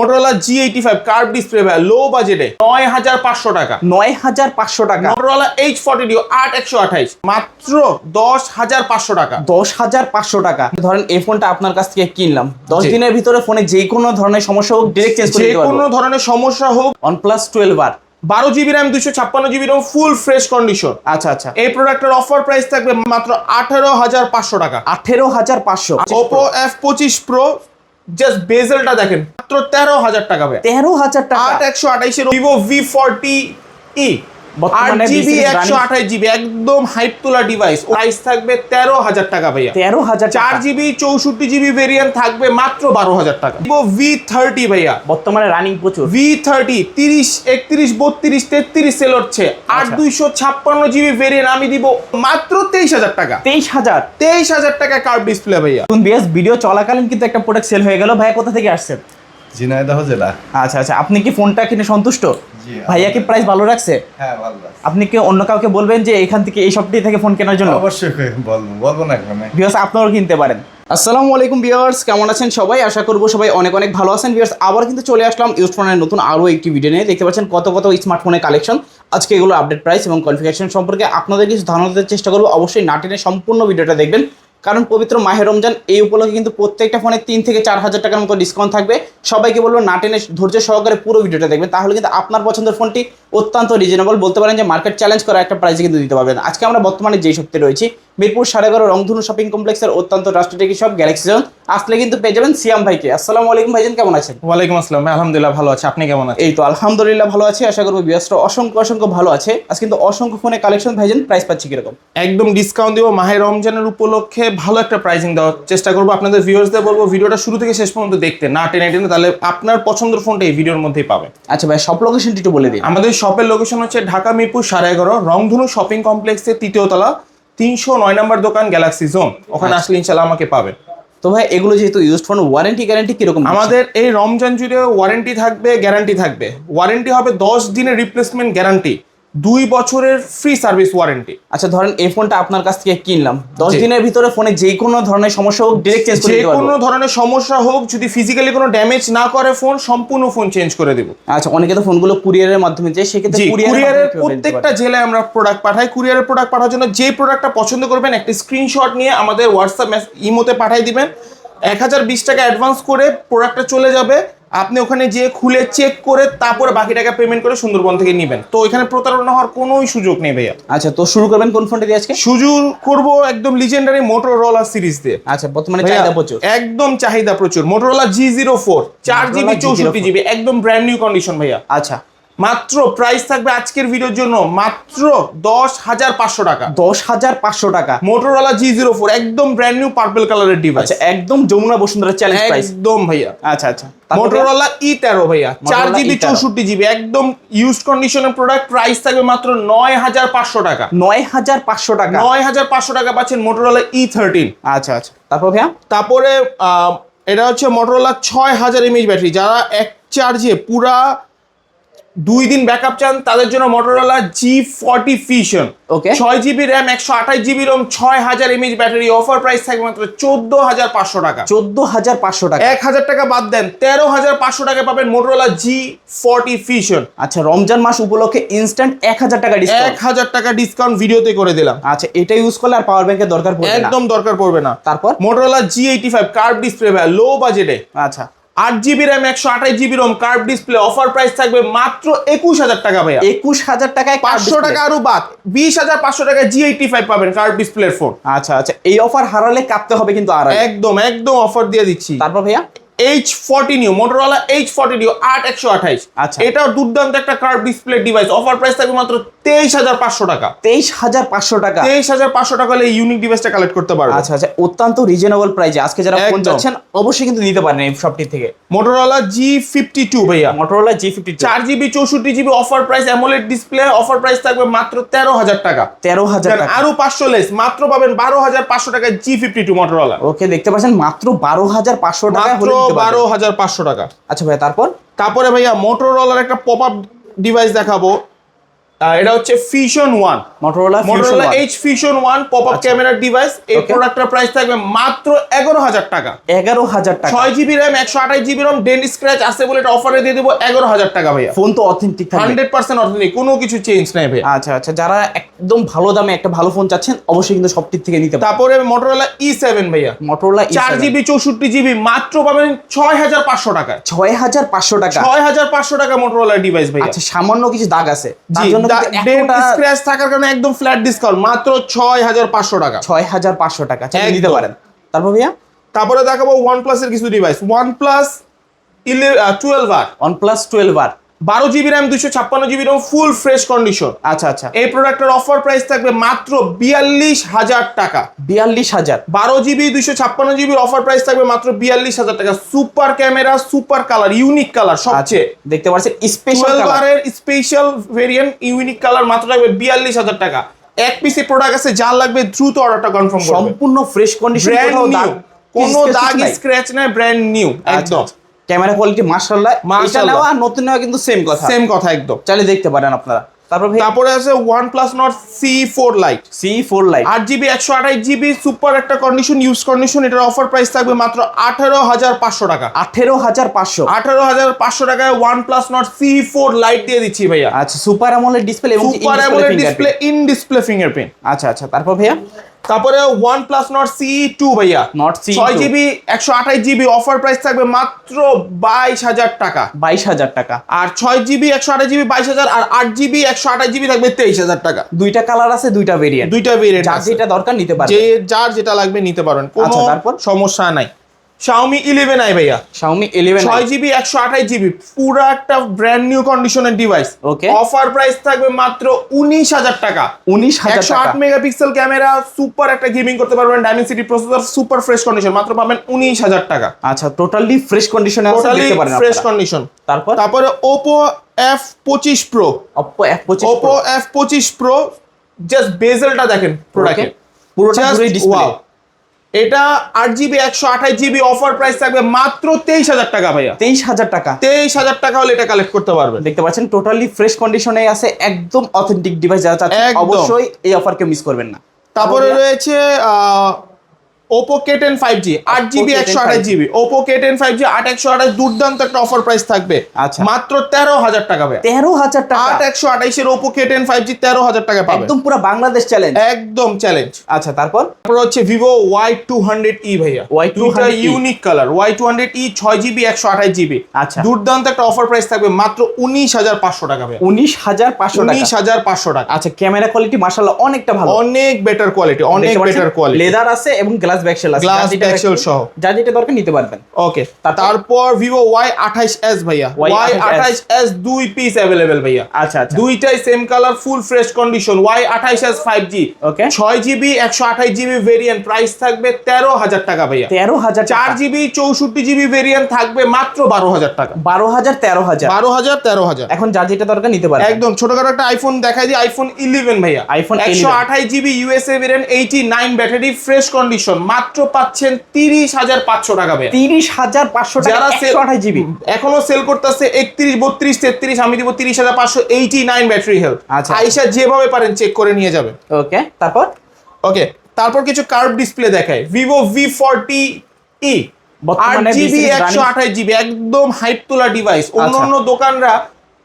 Motorola G eighty five curve display ভাই low বাজেটে নয় হাজার পাঁচশো টাকা। নয় হাজার পাঁচশো টাকা। মোটরোলা এইচ ফর্টি ডিও আট একশো আঠাইশ। মাত্র দশ হাজার পাঁচশো টাকা। দশ হাজার পাঁচশো টাকা। ধরেন এই ফোনটা আপনার কাছ থেকে কিনলাম। দশ দিনের ভিতরে ফোনে যে কোনো ধরনের সমস্যা হোক ডিরেক্ট চেঞ্জ যে কোনো ধরনের সমস্যা হোক OnePlus 12 আর বারো জিবি র্যাম দুশো ছাপ্পান্ন GB RAM full fresh condition আচ্ছা আচ্ছা। এই প্রোডাক্টের অফার প্রাইস থাকবে মাত্র আঠারো হাজার পাঁচশো টাকা। আঠেরো হাজার পাঁচশো। ওপো এফ পঁচিশ প্রো জাস্ট বেজেলটা দেখেন মাত্র তেরো হাজার টাকা ভাই। তেরো হাজার টাকা। আট একশো আঠাইশের ভিভো ভি ফর্টি ই বর্তমানে জিবি একশো আঠাশ জিবি একদম হাইপ তোলা ডিভাইস প্রাইস থাকবে তেরো হাজার টাকা ভাইয়া। তেরো হাজার চার জিবি চৌষট্টি জিবি ভেরিয়েন্ট থাকবে মাত্র বারো হাজার টাকা। ভিভো ভি থার্টি ভাইয়া। বর্তমানে রানিং প্রচুর। ভি থার্টি তিরিশ একত্রিশ বত্রিশ তেত্রিশ সেল হচ্ছে। আট আচ্ছা। দুইশো ছাপ্পান্ন জিবি ভেরিয়েন্ট আমি দিব মাত্র তেইশ হাজার টাকা। তেইশ হাজার? তেইশ হাজার টাকা কার্ভ ডিসপ্লে ভাইয়া। ভিডিও চলাকালীন কিন্তু একটা প্রোডাক্ট সেল হয়ে গেল। ভাইয়া কোথা থেকে আসছেন? ঝিনাইদহ জেলা। আচ্ছা আচ্ছা আপনি কি ফোনটা কিনে সন্তুষ্ট? ভাইয়া কি প্রাইস ভালো রাখছে? হ্যাঁ ভালো। আপনি কি অন্য কাউকে বলবেন যে এখান থেকে এই শপটি থেকে ফোন কেনার জন্য? অবশ্যই বলব বলব না কেন? ভিউয়ার্স আপনারাও কিনতে পারেন। আসসালামু আলাইকুম ভিউয়ার্স কেমন আছেন সবাই? আশা করব সবাই অনেক অনেক ভালো আছেন। ভিউয়ার্স আবার কিন্তু চলে আসলাম ইউজ ফোনের নতুন আরও একটি ভিডিও নিয়ে। দেখতে পাচ্ছেন কত কত স্মার্টফোনের কালেকশন আজকে এগুলো আপডেট প্রাইস এবং কনফিগারেশন সম্পর্কে আপনাদের কিছু ধারণা দিতে চেষ্টা করব। অবশ্যই নাটিনের সম্পূর্ণ ভিডিওটা দেখবেন। কারণ পবিত্র মাহে রমজান এই উপলক্ষে কিন্তু প্রত্যেকটা ফোনে তিন থেকে চার হাজার টাকার মতো ডিসকাউন্ট থাকবে। সবাইকে বলব নাটেনের ধৈর্য সহকারে পুরো ভিডিওটা দেখবেন। তাহলে কিন্তু আপনার পছন্দের ফোনটি অত্যন্ত রিজনেবল বলতে পারেন যে মার্কেট চ্যালেঞ্জ করা একটা প্রাইসে কিন্তু দিতে পারবেন। আজকে আমরা বর্তমানে যেই শক্তি রয়েছি মিরপুর সাড়ে এগারো রংধনু শপিং কমপ্লেক্সের অত্যন্ত রাষ্ট্রটিক সব গ্যালাক্সি জোন আসলে কিন্তু পেয়ে যাবেন সিয়াম ভাইকে। আসসালামু আলাইকুম ভাইজান কেমন আছেন? ওয়ালাইকুম আসসালাম আলহামদুলিল্লাহ ভালো আছে। আপনি কেমন আছেন? এই তো আলহামদুলিল্লাহ ভালো আছে। আশা করব বিয়াসটা অসংখ্য অসংখ্য ভালো আছে। আজ কিন্তু অসংখ্য ফোনে কালেকশন ভাইজান প্রাইস পাচ্ছি কীরকম? একদম ডিসকাউন্ট দিব মাহে রমজানের উপলক্ষে। ভালো একটা প্রাইসিং দেওয়ার চেষ্টা করব। আপনাদের ভিউয়ার্সদের বলব ভিডিওটা শুরু থেকে শেষ পর্যন্ত দেখতে। না টেনে টেনে তাহলে আপনার পছন্দের ফোনটা এই ভিডিওর মধ্যেই পাবে আচ্ছা ভাই সব লোকেশনটি একটু বলে দিন। আমাদের শপের লোকেশন হচ্ছে ঢাকা মিরপুর সাড়ে এগারো রংধনু শপিং কমপ্লেক্সের তৃতীয় তলা তিনশো নয় নম্বর দোকান গ্যালাক্সি জোন ওখানে আসলে ইনশাল্লাহ আমাকে পাবে তো ভাই এগুলো যেহেতু ইউজ ফোন ওয়ারেন্টি গ্যারান্টি কীরকম আমাদের এই রমজান জুড়ে ওয়ারেন্টি থাকবে গ্যারান্টি থাকবে। ওয়ারেন্টি হবে দশ দিনের রিপ্লেসমেন্ট গ্যারান্টি দুই বছরের ফ্রি সার্ভিস ওয়ারেন্টি আচ্ছা ধরেন এই ফোনটা আপনার কাছ থেকে কিনলাম। দশ দিনের ভিতরে ফোনে যে কোনো ধরনের সমস্যা হোক ডিরেক্ট চেঞ্জ করে যে কোনো ধরনের সমস্যা হোক যদি ফিজিক্যালি কোনো ড্যামেজ না করে ফোন সম্পূর্ণ ফোন চেঞ্জ করে দেবো। আচ্ছা অনেকে তো ফোনগুলো কুরিয়ারের মাধ্যমে যায় সেক্ষেত্রে কুরিয়ারের প্রত্যেকটা? জেলায় আমরা প্রোডাক্ট পাঠাই। কুরিয়ারের প্রোডাক্ট পাঠানোর জন্য যে প্রোডাক্টটা পছন্দ করবেন একটা স্ক্রিনশট নিয়ে আমাদের হোয়াটসঅ্যাপ ইমোতে পাঠিয়ে দিবেন। এক হাজার বিশ টাকা অ্যাডভান্স করে প্রোডাক্টটা চলে যাবে। আপনি ওখানে যে খুলে চেক করে তারপরে বাকি টাকা পেমেন্ট করে সুন্দরবন থেকে নেবেন। তো এখানে প্রতারণা হওয়ার কোনো সুযোগ নেই ভাইয়া। আচ্ছা তো শুরু করবেন কোন ফোনটা দিয়ে আজকে? শুরু করব একদম লিজেন্ডারি মোটোরোলা সিরিজ দিয়ে। আচ্ছা বর্তমানে চাহিদা প্রচুর। একদম চাহিদা প্রচুর। মোটরোলা জি জিরো ফোর চার জিবি চৌষট্টি জিবি একদম ব্র্যান্ড নিউ কন্ডিশন ভাইয়া। আচ্ছা মাত্র প্রাইস থাকবে আজকের ভিডিওর জন্য মাত্র দশ হাজার পাঁচশো টাকা। দশ হাজার পাঁচশো টাকা। মোটরোলা জি জিরো ফোর একদম ব্র্যান্ড নিউ পার্পল কালারের ডিভাইস একদম যমুনা বসুন্ধরা চ্যালেঞ্জ প্রাইস একদম ভাইয়া। আচ্ছা আচ্ছা। মোটরোলা ই তেরো ভাইয়া চার জিবি চৌষট্টি জিবি একদম ইউজ কন্ডিশনের প্রোডাক্ট প্রাইস থাকবে মাত্র নয় হাজার পাঁচশো টাকা। নয় হাজার পাঁচশো টাকা? নয় হাজার পাঁচশো টাকা পাচ্ছেন মোটরোলা ই থার্টিন আচ্ছা আচ্ছা। তারপর ভাইয়া? তারপরে আহ, এটা হচ্ছে মোটরোলা ছয় হাজার এমএইচ ব্যাটারি যারা এক চার্জে পুরা দুই দিন ব্যাকআপ চান তাদের জন্য Motorola G forty Fusion okay ছয় জিবি র্যাম একশো আঠাশ জিবি রোম ছয় হাজার এমএইচ ব্যাটারি অফার প্রাইস থাকবে মাত্র চোদ্দ হাজার পাঁচশো টাকা। চোদ্দ হাজার পাঁচশো টাকা। এক হাজার টাকা বাদ দেন তেরো হাজার পাঁচশো টাকা পাবেন মোটরোলা জি ফর্টি ফিশন আচ্ছা রমজান মাস উপলক্ষে ইনস্ট্যান্ট এক হাজার টাকা ডিসকাউন্ট এক হাজার টাকা ডিসকাউন্ট ভিডিওতে করে দিলাম। আচ্ছা এটা ইউজ করলে আর পাওয়ার ব্যাংকের দরকার পড়বে না। একদম দরকার পড়বে না। তারপর? Motorola G eighty five curve display low বাজেটে আচ্ছা। আট জিবি র্যাম একশো আঠাশ GB ROM curve display offer price থাকবে মাত্র একুশ হাজার টাকা ভাইয়া। একুশ হাজার টাকায় পাঁচশো টাকা আরও বাদ বিশ হাজার পাঁচশো টাকায় জি এইটি ফাইভ পাবেন কার্ভ ডিসপ্লে ফোন আচ্ছা আচ্ছা এই অফার হারালে কাটতে হবে কিন্তু আর একদম একদম অফার দিয়ে দিচ্ছি। তারপর ভাইয়া? Edge forty Neo Motorola Edge forty Neo আট একশো আঠাইশ। আচ্ছা। এটাও দুর্দান্ত একটা curve display device offer price থাকবে মাত্র তেইশ হাজার পাঁচশো টাকা। তেইশ হাজার পাঁচশো টাকা। তেইশ হাজার পাঁচশো টাকা হলে ইউনিক ডিভাইসটা কালেক্ট করতে পারবে। আচ্ছা আচ্ছা অত্যন্ত রিজনেবল প্রাইসে আজকে যারা ফোন চাচ্ছেন অবশ্যই কিন্তু নিতে পারেন এই শপটি থেকে। মোটরওয়ালা জি ফিফটি টু ভাইয়া। মোটরোলা জি ফিফটি চার জিবি চৌষট্টি GB offer price AMOLED display offer price থাকবে মাত্র তেরো হাজার টাকা। তেরো হাজার আরও পাঁচশো লেস মাত্র পাবেন বারো হাজার পাঁচশো টাকা জি ফিফটি টু মোটরওয়ালা ওকে দেখতে পাচ্ছেন মাত্র বারো হাজার পাঁচশো টাকা বারো হাজার পাঁচশো টাকা। আচ্ছা ভাই তারপর? তারপরে ভাইয়া মোটরওয়ালার একটা পপ আপ ডিভাইস দেখাবো। এটা হচ্ছে Fusion one Motorola Motorola Edge Fusion one pop up. ক্যামেরার ডিভাইস এই প্রোডাক্টটার প্রাইস থাকবে মাত্র এগারো হাজার টাকা। এগারো হাজার টাকা। ছয় জিবি র্যাম একশো আঠাশ জিবি রম ডেন্ট স্ক্র্যাচ আছে বলে এটা অফারে দিয়ে দেবো এগারো হাজার টাকা ভাইয়া। ফোন তো অথেন্টিক হান্ড্রেড পার্সেন্ট অর্থনীতি কোনো কিছু চেঞ্জ নাই ভাইয়া। আচ্ছা আচ্ছা যারা একদম ভালো দামে একটা ভালো ফোন চাচ্ছেন অবশ্যই কিন্তু সবটির থেকে নিতে তারপরে মোটরোলা ই সেভেন ভাইয়া। মোটরোলা চার জিবি চৌষট্টি জিবি মাত্র পাবেন ছয় হাজার পাঁচশো টাকায়। ছয় হাজার পাঁচশো টাকা। ছয় হাজার পাঁচশো টাকা মোটরোলা ডিভাইস ভাইয়া। আচ্ছা সামান্য কিছু দাগ আছে। তার জন্য স্ক্র্যাচ থাকার কারণে একদম ফ্ল্যাট ডিসকাউন্ট মাত্র ছয় হাজার পাঁচশো টাকা। ছয় হাজার পাঁচশো টাকা চাই নিতে পারেন। তারপর ভাইয়া? তারপরে দেখাবো ওয়ান প্লাসের কিছু device OnePlus twelve R OnePlus twelve R বারো জিবি র্যাম দুশো ছাপ্পান্ন GB RAM full fresh condition আচ্ছা আচ্ছা। এই প্রোডাক্টের অফার প্রাইস থাকবে মাত্র বিয়াল্লিশ হাজার টাকা। বিয়াল্লিশ হাজার। বারো জিবি দুইশো ছাপ্পান্ন জিবির অফার প্রাইস থাকবে মাত্র বিয়াল্লিশ হাজার টাকা। Super camera super colour unique colour আচ্ছা সবচেয়ে। দেখতে পাচ্ছেন স্পেশাল আরের স্পেশাল ভেরিয়েন্ট ইউনিক কালার মাত্র থাকবে বিয়াল্লিশ হাজার টাকা। এক পিসে প্রোডাক্ট আছে যা লাগবে দ্রুত অর্ডারটা কনফার্ম সম্পূর্ণ ফ্রেশ কন্ডিশন কোনো দাগ স্ক্র্যাচ নাই। ব্র্যান্ড নিউ একদম। ক্যামেরা কোয়ালিটি মাশাআল্লাহ। এটা। নেওয়া আর নতুন নেওয়া কিন্তু সেম কথা। সেম কথা একদম। চাইলে দেখতে পারেন আপনারা। তারপর ভাই তারপরে আছে OnePlus Nord C four lite C four lite আট জিবি একশো আঠাশ জিবি সুপার একটা কন্ডিশন ইউজ কন্ডিশন এটার অফার প্রাইস থাকবে মাত্র আঠারো হাজার পাঁচশো টাকা। আঠেরো হাজার পাঁচশো। আঠারো হাজার পাঁচশো টাকায় OnePlus Nord C four lite দিয়ে দিচ্ছি ভাইয়া। আচ্ছা সুপার অ্যামোলেড ডিসপ্লে এবং super AMOLED display in display fingerprint আচ্ছা আচ্ছা তারপর ভাইয়া? তারপরে one plus Nord C two ভাইয়া। নট সি ছয় জিবি একশো আঠাশ জিবি অফার প্রাইস থাকবে মাত্র বাইশ হাজার টাকা। বাইশ হাজার টাকা। আর ছয় জিবি একশো আঠাশ জিবি বাইশ হাজার আর আট জিবি একশো আঠাশ জিবি থাকবে তেইশ হাজার টাকা। দুইটা কালার আছে দুইটা ভেরিয়েন্ট দুইটা ভেরিয়েন্ট যার যেটা দরকার নিতে পারবে। যে যার যেটা লাগবে নিতে পারবেন। কোনো আচ্ছা, তারপর? সমস্যা নাই। Xiaomi 11 আই ভাইয়া। Xiaomi 11 ছয় জিবি একশো আঠাশ জিবি পুরো একটা ব্র্যান্ড নিউ কন্ডিশনের ডিভাইস Okay. অফার প্রাইস থাকবে মাত্র উনিশ হাজার টাকা। উনিশ হাজার একশো টাকা। আট মেগাপিক্সেল ক্যামেরা সুপার একটা গেমিং করতে পারবেন Dimensity processor super fresh condition মাত্র পাবেন উনিশ হাজার টাকা। আচ্ছা টোটালি ফ্রেশ কন্ডিশনে আছে দেখতে পারেন ফ্রেশ। কন্ডিশন তারপর? তারপরে এফ পঁচিশ pro Oppo F25 Oppo F পঁচিশ প্রো জাস্ট বেজেলটা দেখেন প্রোডাক্টের পুরোটা ডিসপ্লে. এটা আট জিবি একশো আঠাশ জিবি অফার প্রাইস থাকবে মাত্র তেইশ হাজার টাকা ভাইয়া। তেইশ হাজার টাকা? তেইশ হাজার টাকা হলে এটা কালেক্ট করতে পারবে দেখতে পাচ্ছেন টোটালি ফ্রেশ কন্ডিশনে আছে একদম অথেন্টিক ডিভাইস যারা চাচ্ছেন অবশ্যই এই অফারকে মিস করবেন না। তারপরে রয়েছে Oppo K ten five G আট জিবি K10 একশো আঠাশ GB Oppo K ten five G আট একশো আঠাশ দুর্দান্ত একটা অফার প্রাইস থাকবে। আচ্ছা। মাত্র তেরো হাজার টাকা ভাইয়া। তেরো হাজার টাকা। আট একশো আঠাইশের Oppo K ten five G তেরো হাজার টাকা পাবে। একদম পুরো বাংলাদেশ চ্যালেঞ্জ একদম চ্যালেঞ্জ আচ্ছা তারপর? তারপর হচ্ছে Vivo Y two hundred E ভাইয়া। Y200e unique colour Y two hundred E ছয় জিবি একশো আঠাশ জিবি আচ্ছা। দুর্দান্ত একটা অফার প্রাইস থাকবে মাত্র উনিশ হাজার পাঁচশো টাকা ভাইয়া। উনিশ হাজার পাঁচশো টাকা। উনিশ হাজার পাঁচশো টাকা। আচ্ছা ক্যামেরা কোয়ালিটি মাশাআল্লাহ অনেকটা ভালো। অনেক বেটার কোয়ালিটি অনেক বেটার কোয়ালিটি লেদার আছে এবং গ্লাস ব্যাকশেল আছে Glass যার যেটা backshell দেখতে- সহ। যার যেটা দরকার নিতে পারবেন। ওকে তারপর? ভিভো ওয়াই ভাইয়া। ওয়াই Y28s দুই পিস অ্যাভেলেবেল ভাইয়া। আচ্ছা আচ্ছা। দুইটাই same colour full fresh condition Y আঠাইশ এস ফাইভ জি Okay. ছয় জিবি একশো আঠাইশ জিবি ভেরিয়েন্ট প্রাইস থাকবে তেরো হাজার টাকা ভাইয়া। তেরো হাজার চার জিবি চৌষট্টি জিবি ভেরিয়েন্ট থাকবে মাত্র বারো হাজার টাকা। বারো হাজার তেরো হাজার। বারো হাজার তেরো হাজার। এখন যার যেটা দরকার নিতে পারবেন। একদম ছোটখাটো একটা আইফোন দেখাই দিই আইফোন ইলেভেন ভাইয়া। iPhone একশো 11 GB USA variant eighty nine battery fresh condition মাত্র পাচ্ছেন তিরিশ হাজার পাঁচশো টাকা তিরিশ হাজার পাঁচশো টাকা যারা একশো আঠাশ জিবি। এখনও সেল করতেছে একত্রিশ বত্রিশ তেত্রিশ আমি দিব তিরিশ হাজার পাঁচশো এইটি নাইন ব্যাটারি হেলথ আচ্ছা। আইসা যেভাবে পারেন চেক করে নিয়ে যাবেন ওকে তারপর? ওকে তারপর কিছু কার্ভ ডিসপ্লে দেখায় ভিভো ভি ফর্টি ই আট জিবি একশো আঠাশ জিবি একদম হাইপ তোলা ডিভাইস অন্য আচ্ছা। অন্য দোকানরা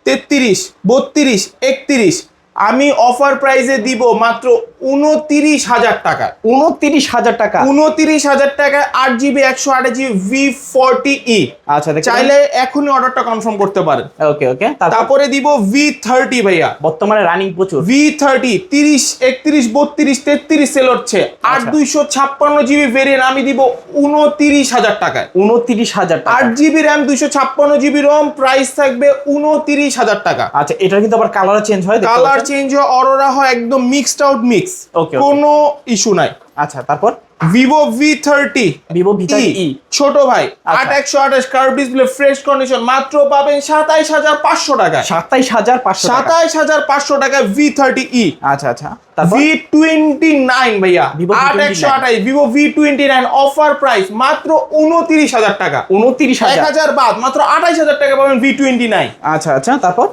তেত্রিশ বত্রিশ একত্রিশ। আমি অফার প্রাইসে দিব মাত্র উনতিরিশ হাজার টাকা। উনত্রিশ হাজার টাকা? উনতিরিশ হাজার টাকায় আট জিবি একশো আঠাশ জিবি ভি ফর্টি ই আচ্ছা চাইলে এখনই অর্ডারটা কনফার্ম করতে পারেন। ওকে ওকে তারপর দিব ভি থার্টি ভাইয়া। বর্তমানে রানিং প্রচুর। ভি থার্টি তিরিশ একত্রিশ বত্রিশ তেত্রিশ সেল হচ্ছে। আট আচ্ছা। দুইশো ছাপ্পান্ন জিবি ভেরিয়েন্ট আমি দিব উনতিরিশ হাজার টাকায়। উনত্রিশ হাজার টাকা। আট জিবি র্যাম দুইশো ছাপ্পান্ন জিবি রম প্রাইস থাকবে উনতিরিশ হাজার টাকা। আচ্ছা এটা কিন্তু আবার কালার চেঞ্জ হয় কালার চেঞ্জ হয় অরোরা হয় একদম মিক্সড আউট মিক্স Okay. কোনো ইস্যু নাই। আচ্ছা তারপর? Vivo V thirty Vivo V E ছোট ভাই আচ্ছা। আট একশো আঠাশ কার্ভ ডিসপ্লে ফ্রেশ কন্ডিশন মাত্র পাবেন সাতাইশ হাজার পাঁচশো টাকায় সাতাইশ হাজার পাঁচশো টাকা। সাতাইশ হাজার পাঁচশো টাকায় ভি থার্টি ই আচ্ছা আচ্ছা। ভি টোয়েন্টি নাইন ভাইয়া। আট একশো আঠাশ Vivo V twenty nine offer price মাত্র উনত্রিশ হাজার টাকা। উনত্রিশ হাজার। বাদ মাত্র আঠাইশ হাজার টাকা পাবেন ভি টোয়েন্টি নাইন আচ্ছা আচ্ছা। তারপর?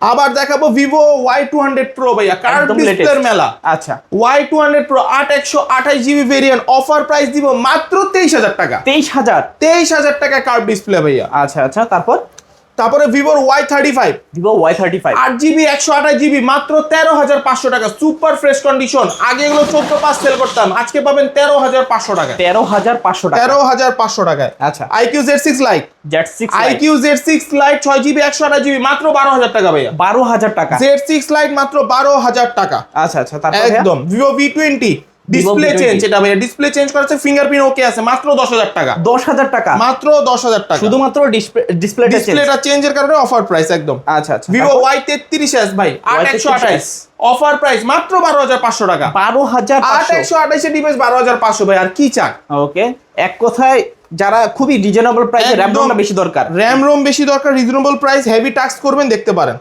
আবার দেখাবো Vivo Y two hundred pro ভাইয়া। একদম ডিসপ্লের মেলা। আচ্ছা। ওয়াই টু হান্ড্রেড প্রো আট একশো আঠাশ জিবি ভেরিয়েন্ট অফার প্রাইস দিব মাত্র তেইশ হাজার টাকা। তেইশ হাজার। তেইশ হাজার টাকা কার্ড ডিসপ্লে ভাইয়া। আচ্ছা আচ্ছা তারপর? তারপরে ভিভোর Y thirty five Vivo Y thirty five আট জিবি একশো আঠাশ জিবি মাত্র তেরো হাজার পাঁচশো টাকা। সুপার ফ্রেশ কন্ডিশন আগে এগুলো চোদ্দ পাঁচ সেল করতাম। আজকে পাবেন তেরো হাজার পাঁচশো টাকা। তেরো হাজার পাঁচশো টাকা। তেরো হাজার পাঁচশো টাকায় আচ্ছা। IQOO Z six lite Z six iQOO Z six lite ছয় জিবি একশো আঠাশ জিবি মাত্র বারো হাজার টাকা ভাইয়া। বারো হাজার টাকা। জেড সিক্স লাইট মাত্র বারো হাজার টাকা। আচ্ছা আচ্ছা একদম। Vivo V twenty display V20 change এটা ভাইয়া ডিসপ্লে চেঞ্জ করেছে ফিঙ্গারপ্রিন্ট ওকে আছে মাত্র দশ হাজার টাকা। দশ হাজার টাকা? মাত্র দশ হাজার টাকা। শুধুমাত্র ডিসপ্লেটা চেঞ্জ ডিসপ্লেটা চেঞ্জের কারণে অফার প্রাইস একদম। আচ্ছা আচ্ছা। তেত্রিশ এস ভাই আট একশো আঠাইশ। অফার প্রাইস মাত্র বারো হাজার পাঁচশো টাকা। বারো হাজার আট একশো আঠাইশে ডিভাইস বারো হাজার পাঁচশো ভাই আর কি চাক ওকে এক কথায় যারা খুবই রিজনেবল প্রাইসে র্যাম রোমটা বেশি দরকার। র্যাম রোম বেশি দরকার রিজনেবল প্রাইস হেভি টাক্স করবেন দেখতে পারেন।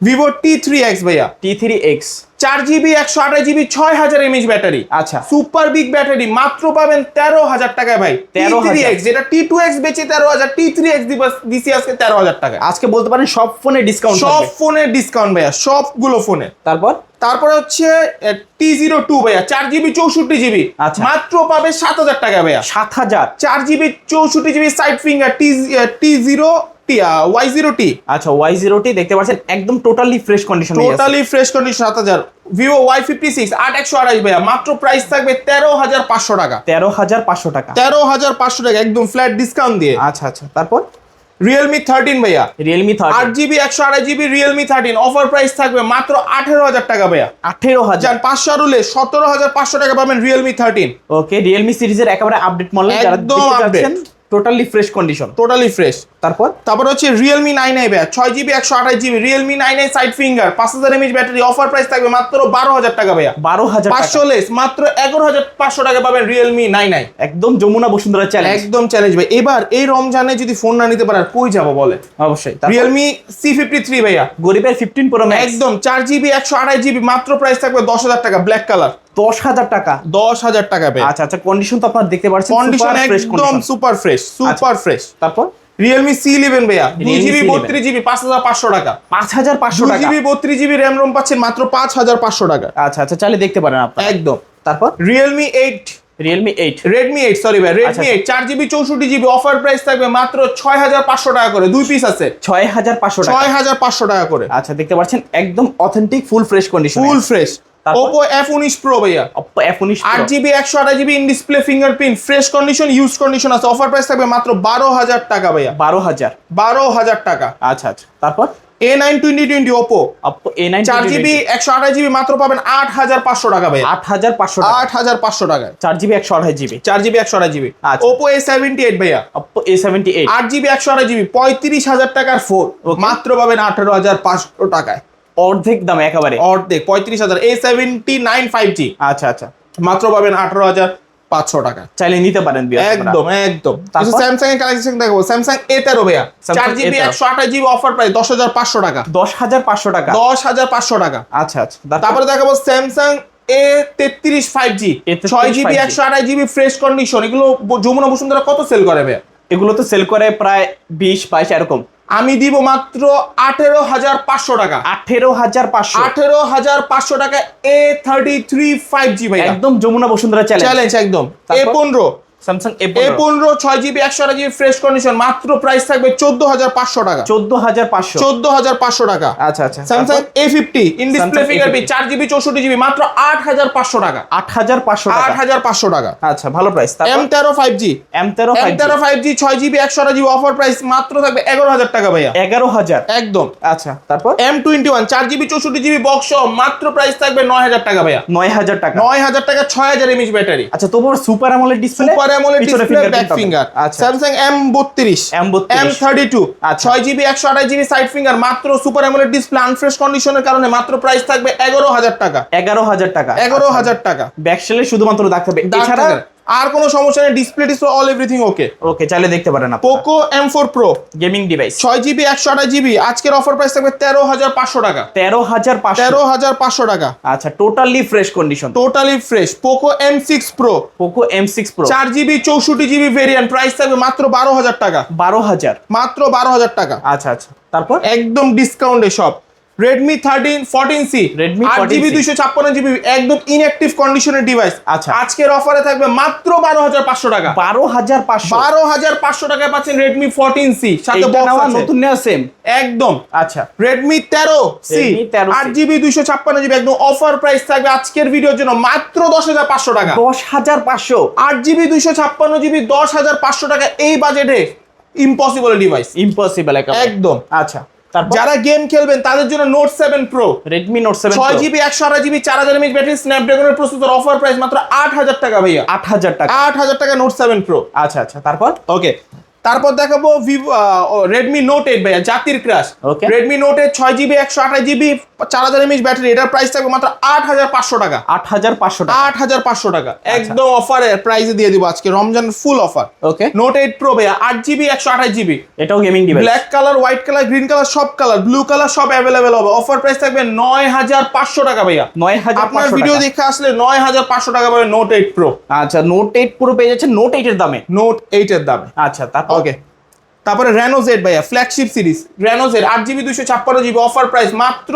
ভিভো টি থ্রি এক্স ভাইয়া। টি থ্রি এক্স চার জিবি একশো আঠাশ জিবি ছয় হাজার এমএইচ ব্যাটারি। আচ্ছা। সুপার বিগ ব্যাটারি মাত্র পাবেন তেরো হাজার টাকায় ভাই। 13,000 থ্রি এক্স যেটা টি টু এক্স বেচে তেরো হাজার টি থ্রি এক্স দিছি আজকে তেরো হাজার টাকায়। আজকে বলতে পারেন সব ফোনে ডিসকাউন্ট সব ফোনের ডিসকাউন্ট ভাইয়া সবগুলো ফোনে তারপর? তারপরে হচ্ছে টি জিরো টু ভাইয়া চার জিবি চৌষট্টি জিবি আচ্ছা। মাত্র পাবে সাত হাজার টাকা ভাইয়া। সাত হাজার। চার জিবি চৌষট্টি GB side finger T T zero Y zero T আচ্ছা ওয়াই জিরোটি দেখতে পাচ্ছেন একদম totally fresh condition totally fresh condition সাত হাজার। ভিভো ওয়াই ফিফটি সিক্স আট একশো আঠাশ ভাইয়া মাত্র প্রাইস থাকবে তেরো হাজার পাঁচশো টাকা। তেরো হাজার পাঁচশো টাকা। তেরো হাজার পাঁচশো টাকা একদম ফ্ল্যাট ডিসকাউন্ট দিয়ে। আচ্ছা আচ্ছা তারপর? রিয়েলমি থার্টিন ভাইয়া। রিয়েলমি আট জিবি একশো আঠাশ GB Realme thirteen offer price থাকবে মাত্র আঠেরো হাজার টাকা ভাইয়া। আঠেরো হাজার। পাঁচশো রুলে সতেরো হাজার পাঁচশো টাকা পাবেন রিয়েলমি থার্টিন ওকে রিয়েলমি সিরিজের একেবারে আপডেট মডেল একদম। পাচ্ছেন totally fresh condition totally fresh তারপর? তারপর হচ্ছে রিয়েলমি নাইন আই ভাইয়া ছয় জিবি একশো আঠাশ GB Realme nine i side finger পাঁচ হাজার এমএইচ ব্যাটারি অফার প্রাইস থাকবে মাত্র বারো হাজার টাকা ভাইয়া বারো হাজার পাঁচশো লেস মাত্র এগারো হাজার পাঁচশো টাকা পাবেন রিয়েলমি নাইন আই একদম যমুনা বসুন্ধরা চ্যালেঞ্জ একদম চ্যালেঞ্জ ভাই। এবার এই রমজানে যদি ফোন না নিতে পারে আর কই যাব বলে অবশ্যই। রিয়েলমি সি ফিফটি থ্রি ভাইয়া। গরিবের ফিফটিন প্রো একদম চার জিবি একশো আঠাশ জিবি মাত্র প্রাইস থাকবে দশ হাজার টাকা ব্ল্যাক কালার দশ হাজার টাকা। দশ হাজার টাকা আচ্ছা আচ্ছা কন্ডিশন তো আপনারা দেখতে পাচ্ছেন কন্ডিশন একদম সুপার ফ্রেশ সুপার ফ্রেশ তারপর? রিয়েলমি সি ইলেভেন ভাইয়া দুই জিবি C11 বত্রিশ জিবি পাঁচ হাজার পাঁচশো টাকা। পাঁচ হাজার পাঁচশো টাকা। জিবি বত্রিশ জিবি র্যাম রোম পাচ্ছেন মাত্র পাঁচ হাজার পাঁচশো টাকা। আচ্ছা আচ্ছা চাইলে দেখতে পারেন আপনারা। একদম। তারপর? Realme eight Realme eight Redmi eight sorry ভাই আচ্ছা, রেডমি এইট চার জিবি চৌষট্টি জিবি অফার প্রাইস থাকবে মাত্র ছয় হাজার পাঁচশো টাকা করে দুই পিস আছে। ছয় হাজার পাঁচশো ছয় হাজার পাঁচশো টাকা করে। আচ্ছা দেখতে পাচ্ছেন একদম authentic full fresh condition full fresh F উনিশ প্রো ভাইয়া। জিবি একশো আঠাশ GB in display fingerprint fresh condition use condition আছে। অফার প্রাইস থাকবে মাত্র বারো হাজার টাকা ভাইয়া। বারো হাজার। বারো হাজার টাকা। আচ্ছা আচ্ছা। তারপর? A nine twenty twenty Oppo Oppo A nine চার জিবি একশো আঠাশ জিবি মাত্র পাবেন আট হাজার পাঁচশো টাকা ভাইয়া। আট হাজার পাঁচশো টাকা। আট হাজার পাঁচশো টাকায়। চার জিবি একশো আঠাশ জিবি চার জিবি একশো আঠাশ জিবি আচ্ছা। ওপো এ সেভেন্টি এইট ভাইয়া। অপ্পো এ সেভেন্টি এইট আট জিবি একশো আঠাশ জিবি পঁয়ত্রিশ হাজার টাকার ফোন মাত্র পাবেন আঠারো হাজার পাঁচশো টাকায়। অর্ধেক দাম একেবারে। অর্ধেক পঁয়ত্রিশ হাজার A seventy nine five G আচ্ছা আচ্ছা। মাত্র পাবেন আঠারো হাজার পাঁচশো টাকা। চাইলে নিতে পারেন একদম একদম? স্যামসাং এর কালেকশন দেখো স্যামসাং এ তেরো ভাইয়া চার জিবি A13 একশো আঠাশ জিবি অফার প্রাইস দশ হাজার পাঁচশো টাকা। দশ হাজার পাঁচশো টাকা। দশ হাজার পাঁচশো টাকা। আচ্ছা আচ্ছা। তারপরে? দেখাবো স্যামসাং এ তেত্রিশ ফাইভ জি ছয় জিবি একশো আঠাশ জিবি ফ্রেশ কন্ডিশন এগুলো যমুনা বসুন্ধরা কত সেল করে ভাইয়া? এগুলো তো সেল করে প্রায় বিশ বাইশ এরকম। আমি দিব মাত্র আঠেরো হাজার পাঁচশো টাকা। আঠেরো হাজার পাঁচশো। আঠেরো হাজার পাঁচশো টাকা A thirty three five G ভাই একদম যমুনা বসুন্ধরা চ্যালেঞ্জ একদম। এ পনেরো। স্যামসাং এ পনেরো। ছয় জিবি একশো আঠাশ জিবি ফ্রেশ কন্ডিশন মাত্র প্রাইস থাকবে চোদ্দ হাজার পাঁচশো টাকা। চোদ্দ হাজার পাঁচশো। চোদ্দ হাজার পাঁচশো টাকা। আচ্ছা আচ্ছা। Samsung A fifty in display fingerprint চার জিবি চৌষট্টি জিবি মাত্র আট হাজার পাঁচশো টাকা। আট হাজার পাঁচশো আট হাজার পাঁচশো টাকা। আচ্ছা ভালো প্রাইস এম তেরো ফাইভ জি এম তেরো এম তেরো ফাইভ জি ছয় জিবি একশো আঠাশ জিবি অফার প্রাইস মাত্র থাকবে এগারো হাজার টাকা ভাইয়া। এগারো হাজার। একদম। আচ্ছা তারপর? এম টোয়েন্টি ওয়ান চার জিবি চৌষট্টি জিবি বক্স মাত্র প্রাইস থাকবে নয় হাজার টাকা ভাইয়া। নয় হাজার টাকা। নয় হাজার টাকা ছয় হাজার এমএচ ব্যাটারি আচ্ছা তোমার সুপার আমলের display super AMOLED display back finger আচ্ছা। স্যামসাং এম বত্রিশ। M32 এম থার্টি টু আচ্ছা। ছয় জিবি একশো আঠাশ জিবি সাইড ফিঙ্গার মাত্র সুপার অ্যামোলেড ডিসপ্লে আনফ্রেশ কন্ডিশনের কারণে মাত্র প্রাইস থাকবে এগারো হাজার টাকা। এগারো হাজার টাকা। এগারো হাজার টাকা। ব্যাকসেলে শুধুমাত্র দাগ থাকবে। এছাড়া। আর কোনো সমস্যা নেই display display all everything okay okay চাইলে দেখতে পারেন আপনি Poco M four Pro gaming device ছয় জিবি একশো আঠাশ জিবি আজকের অফার প্রাইস থাকবে তেরো হাজার পাঁচশো টাকা। তেরো হাজার পাঁচশো। তেরো হাজার পাঁচশো টাকা। আচ্ছা totally fresh condition totally fresh Poco M six Pro Poco M six Pro চার জিবি চৌষট্টি জিবি ভেরিয়েন্ট প্রাইস থাকবে মাত্র বারো হাজার টাকা। বারো হাজার। মাত্র বারো হাজার টাকা। আচ্ছা আচ্ছা। তারপর? একদম ডিসকাউন্টে সব। Redmi thirteen fourteen C Redmi আট 14C জিবি দুইশো ছাপ্পান্ন জিবি একদম ইনঅ্যাক্টিভ কন্ডিশনের ডিভাইস আচ্ছা। আজকের অফারে থাকবে মাত্র বারো হাজার পাঁচশো টাকা। বারো হাজার পাঁচশো। বারো হাজার পাঁচশো টাকায় পাচ্ছেন রেডমি ফোরটিন সি সাথে বক্স আছে। নতুন নেওয়া সেম একদম। আচ্ছা। রেডমি তেরো সি Redmi 13C আট জিবি দুইশো ছাপ্পান্ন জিবি একদম অফার প্রাইস থাকবে আজকের ভিডিওর জন্য মাত্র দশ হাজার পাঁচশো টাকা। দশ হাজার পাঁচশো। আট জিবি দুইশো ছাপ্পান্ন জিবি দশ হাজার পাঁচশো টাকা এই বাজেটে ইম্পসিবল ডিভাইস ইম্পসিবল একদম। আচ্ছা। যারা গেম খেলবেন তাদের জন্য Note seven Pro Redmi Note seven ছয় জিবি একশো আড়াই জিবি চার হাজার এমএচ ব্যাটারি স্ন্যাপড্রাগনের প্রস্তুত অফার প্রাইস মাত্র আট হাজার টাকা ভাইয়া। আট হাজার টাকা। আট হাজার টাকা নোট সেভেন প্রো আচ্ছা আচ্ছা তারপর? ওকে তারপর দেখাবো ভিভো রেডমি নোট এইট ভাইয়া জাতির ক্রাশ. রেডমি নোট এইট ছয় জিবি একশো আঠাশ জিবি চার হাজার এমএচ ব্যাটারি এটার প্রাইস থাকবে মাত্র আট হাজার পাঁচশো টাকা। আট হাজার পাঁচশো টাকা। আট হাজার পাঁচশো টাকা। একদম অফারে প্রাইসে দিয়ে দিব আজকে Ramzan full offer okay Note eight Pro ভাইয়া আট জিবি একশো আঠাশ জিবি এটাও gaming device black colour white colour green colour সব কালার ব্লু কালার সব অ্যাভেলেবেল হবে। অফার প্রাইস থাকবে নয় হাজার পাঁচশো টাকা ভাইয়া। নয় হাজার আপনার ভিডিও। দেখে আসলে নয় হাজার পাঁচশো টাকা পাবে নোট এইট প্রো আচ্ছা নোট এইট প্রো পেয়ে যাচ্ছে নোট এইটের দামে। নোট এইটের দামে। আচ্ছা তারপর ওকে তারপরে রেনো জেড ভাইয়া ফ্ল্যাগশিপ সিরিজ রেনো জেড আট জিবি দুশো ছাপ্পান্ন জিবি অফার প্রাইস মাত্র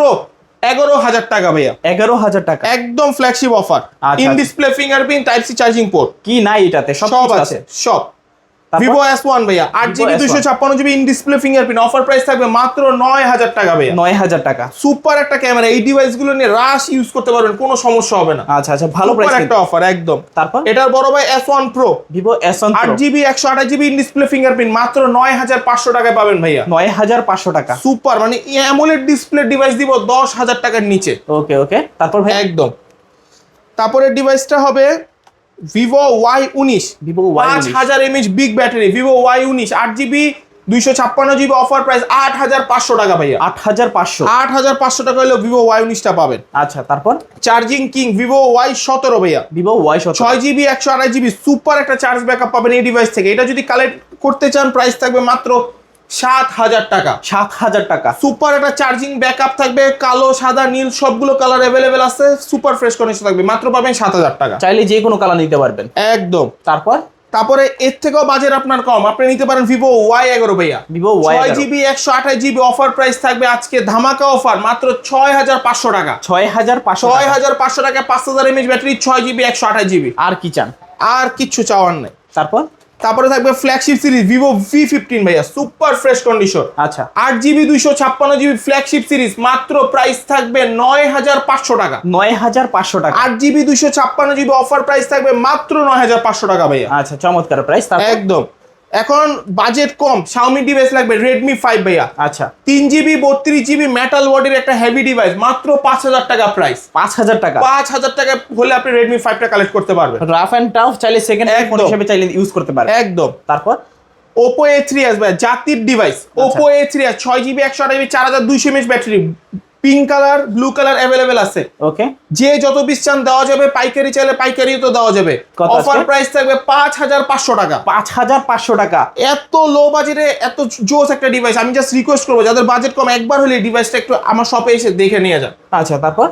এগারো হাজার টাকা ভাইয়া। এগারো হাজার টাকা। একদম flagship offer in. Display fingerprint type C charging port কি নাই এটাতে সব আছে। সব? ভিভো এস ওয়ান ভাইয়া আট জিবি S1 দুশো ছাপ্পান্ন GB in display fingerprint offer price থাকবে মাত্র নয় হাজার টাকা ভাইয়া। নয় হাজার টাকা। সুপার একটা ক্যামেরা এই ডিভাইসগুলো নিয়ে রাশ ইউজ করতে পারবেন কোনো সমস্যা হবে না। আচ্ছা আচ্ছা ভালো প্রাইস একটা অফার একদম। তারপর? এটার বড় ভাই S one Pro Vivo S one আট জিবি একশো আঠাশ জিবি ইন ডিসপ্লে ফিঙ্গারপ্রিন্ট মাত্র নয় হাজার পাঁচশো টাকায় পাবেন ভাইয়া। নয় হাজার পাঁচশো টাকা। সুপার মানে অ্যামোলেড ডিসপ্লে ডিভাইস দিব দশ হাজার টাকার নিচে। ওকে ওকে তারপর ভাই একদম। তারপরে ডিভাইসটা হবে ভিভো ওয়াই উনিশ ভিভো Y পাঁচ হাজার mAh big battery Vivo Y উনিশ আট জিবি দুইশো ছাপ্পান্ন জিবি অফার প্রাইস আট হাজার পাঁচশো টাকা ভাইয়া। আট হাজার পাঁচশো। আট হাজার পাঁচশো টাকা হলে ভিভো ওয়াই উনিশটা পাবেন। আচ্ছা তারপর? চার্জিং কিং ভিভো ওয়াই সতেরো ভাইয়া। ভিভো ওয়াই ছয় জিবি একশো আড়াই জিবি সুপার একটা চার্জ ব্যাকআপ পাবেন এই ডিভাইস থেকে। এটা যদি কালেক্ট করতে চান প্রাইস থাকবে মাত্র সাত হাজার টাকা। সাত হাজার টাকা। সুপার একটা চার্জিং ব্যাকআপ থাকবে কালো সাদা নীল সবগুলো কালার অ্যাভেলেবেল আছে সুপার ফ্রেশ কন্ডিশন থাকবে মাত্র পাবেন সাত হাজার টাকা। চাইলে যে কোনো কালার নিতে পারবেন। একদম। তারপর? তারপরে এর থেকেও বাজেট আপনার কম আপনি নিতে পারেন ভিভো ওয়াই এগারো ভাইয়া। ভিভো ওয়াই জিবি একশো আঠাশ জিবি অফার প্রাইস থাকবে আজকে ধামাকা অফার মাত্র ছয় হাজার পাঁচশো টাকা। ছয় হাজার পাঁচশো ছয় হাজার পাঁচশো টাকা পাঁচ হাজার এমএচ ব্যাটারি ছয় জিবি একশো আঠাশ জিবি আর কি চান? আর কিচ্ছু চাওয়ার নেই। তারপর? তারপরে থাকবে flagship series Vivo V fifteen ভাইয়া সুপার ফ্রেশ কন্ডিশন আচ্ছা। আট জিবি দুইশো ছাপ্পান্ন জিবি ফ্ল্যাগশিপ সিরিজ মাত্র প্রাইস থাকবে নয় হাজার পাঁচশো টাকা। নয় হাজার পাঁচশো টাকা। আট জিবি দুইশো ছাপ্পান্ন জিবি অফার প্রাইস থাকবে মাত্র নয় হাজার পাঁচশো টাকা ভাইয়া। আচ্ছা চমৎকার প্রাইস একদম। এখন বাজেট কম শাওমি ডিভাইস লাগবে রেডমি ফাইভ ভাইয়া। আচ্ছা। তিন জিবি বত্রিশ জিবি মেটাল বডির একটা হেভি ডিভাইস মাত্র পাঁচ হাজার টাকা প্রাইস পাঁচ হাজার টাকা? পাঁচ হাজার টাকা হলে আপনি রেডমি ফাইভটা কালেক্ট করতে পারবেন। রাফ অ্যান্ড টাফ চাইলে সেকেন্ড ফোন একদম। হিসেবে চাইলে ইউজ করতে পারে একদম। তারপর? ওপো এ থ্রি ভাই জাতির ডিভাইস ওপো এ থ্রি ছয় জিবি একশো আঠাশ চার হাজার দুইশো mAh battery pink colour blue colour available আছে। ওকে যে যত পিস চান দেওয়া যাবে পাইকারি চাইলে পাইকারি তো দেওয়া যাবে। অফার প্রাইস থাকবে পাঁচ হাজার পাঁচশো টাকা। পাঁচ হাজার পাঁচশো টাকা। এত লো বাজেটে এত জোস একটা ডিভাইস আমি জাস্ট রিকোয়েস্ট করব যাদের বাজেট কম একবার হলে ডিভাইসটা একটু আমার শপে এসে দেখে নিয়ে যান। আচ্ছা তারপর?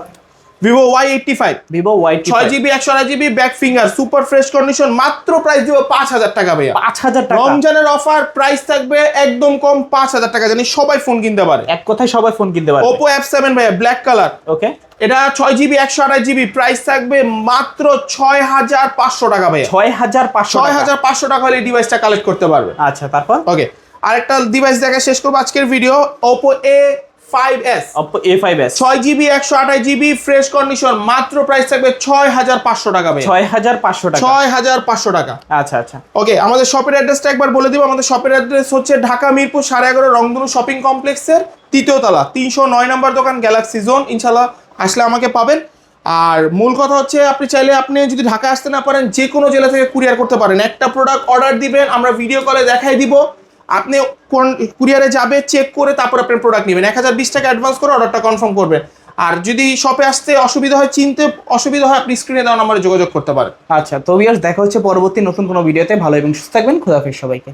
Vivo Y eighty five Vivo Y ছয় জিবি একশো আড়াই GB back finger super fresh condition মাত্র প্রাইস দিব পাঁচ হাজার টাকা ভাইয়া। পাঁচ হাজার টাকা। রমজানের অফার প্রাইস থাকবে একদম কম পাঁচ হাজার টাকা জানি সবাই ফোন কিনতে পারে। এক কথায় সবাই ফোন কিনতে পারে ওপো এফ সেভেন ভাইয়া ব্ল্যাক কালার ওকে এটা ছয় জিবি একশো আড়াই জিবি প্রাইস থাকবে মাত্র ছয় হাজার পাঁচশো টাকা ভাইয়া। ছয় হাজার পাঁচশো ছয় হাজার পাঁচশো টাকা হলে ডিভাইসটা কালেক্ট করতে পারবে। আচ্ছা তারপর? ওকে আরেকটা ডিভাইস দেখা শেষ করব আজকের video Oppo A five S Oppo A five S ছয় জিবি একশো আঠাশ জিবি ফ্রেশ কন্ডিশন মাত্র প্রাইস থাকবে ছয় হাজার পাঁচশো টাকা ভাইয়া ছয় হাজার পাঁচশো টাকা। ছয় হাজার পাঁচশো টাকা। আচ্ছা আচ্ছা। ওকে আমাদের শপের অ্যাড্রেসটা একবার বলে দিব। আমাদের শপের অ্যাড্রেস হচ্ছে ঢাকা মিরপুর সাড়ে এগারো রংধনু শপিং কমপ্লেক্সের তৃতীয় তলা তিনশো নয় নম্বর দোকান গ্যালাক্সি জোন ইনশাল্লাহ আসলে আমাকে পাবেন। আর মূল কথা হচ্ছে আপনি চাইলে আপনি যদি ঢাকা আসতে না পারেন যে কোনো জেলা থেকে কুরিয়ার করতে পারেন। একটা প্রোডাক্ট অর্ডার দিবেন আমরা ভিডিও কলে দেখাই দিব। আপনি কোন কুরিয়ারে যাবে চেক করে তারপর আপনি প্রোডাক্ট নেবেন। এক হাজার বিশ টাকা অ্যাডভান্স করে অর্ডারটা কনফার্ম করবেন। আর যদি শপে আসতে অসুবিধা হয়, চিনতে অসুবিধা হয়, আপনি স্ক্রিনে দেওয়া নম্বরে যোগাযোগ করতে পারেন। আচ্ছা তো দেখা হচ্ছে পরবর্তী নতুন কোনো ভিডিওতে ভালো এবং সুস্থ থাকবেন। খোদাফেজ সবাইকে।